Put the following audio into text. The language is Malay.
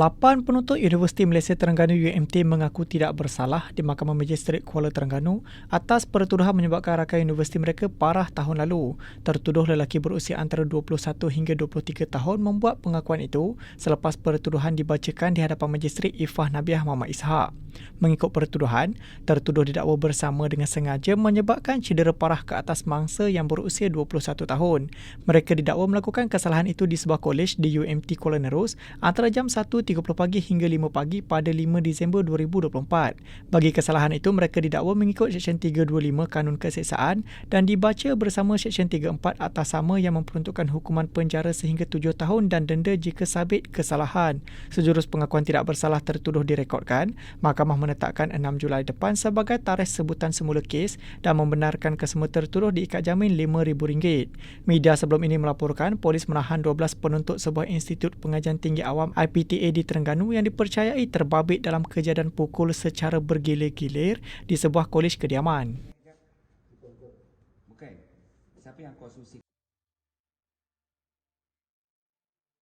Lapan penuntut Universiti Malaysia Terengganu UMT mengaku tidak bersalah di Mahkamah Magistrate Kuala Terengganu atas pertuduhan menyebabkan rakan universiti mereka parah tahun lalu. Tertuduh lelaki berusia antara 21 hingga 23 tahun membuat pengakuan itu selepas pertuduhan dibacakan di hadapan Magistrate Ifah Nabiah Muhammad Ishak. Mengikut pertuduhan, tertuduh didakwa bersama dengan sengaja menyebabkan cedera parah ke atas mangsa yang berusia 21 tahun. Mereka didakwa melakukan kesalahan itu di sebuah kolej di UMT Kuala Nerus antara jam 1 30 pagi hingga 5 pagi pada 5 Disember 2024. Bagi kesalahan itu, mereka didakwa mengikut Seksyen 325 Kanun Keseksaan dan dibaca bersama Seksyen 34 atas sama yang memperuntukkan hukuman penjara sehingga 7 tahun dan denda jika sabit kesalahan. Sejurus pengakuan tidak bersalah tertuduh direkodkan, Mahkamah menetapkan 6 Julai depan sebagai tarikh sebutan semula kes dan membenarkan kesemua tertuduh diikat jamin RM5,000. Media sebelum ini melaporkan polis menahan 12 penuntut sebuah institut pengajian tinggi awam IPTA di Terengganu yang dipercayai terbabit dalam kejadian pukul secara bergilir-gilir di sebuah kolej kediaman. Bukan. Siapa yang kau susi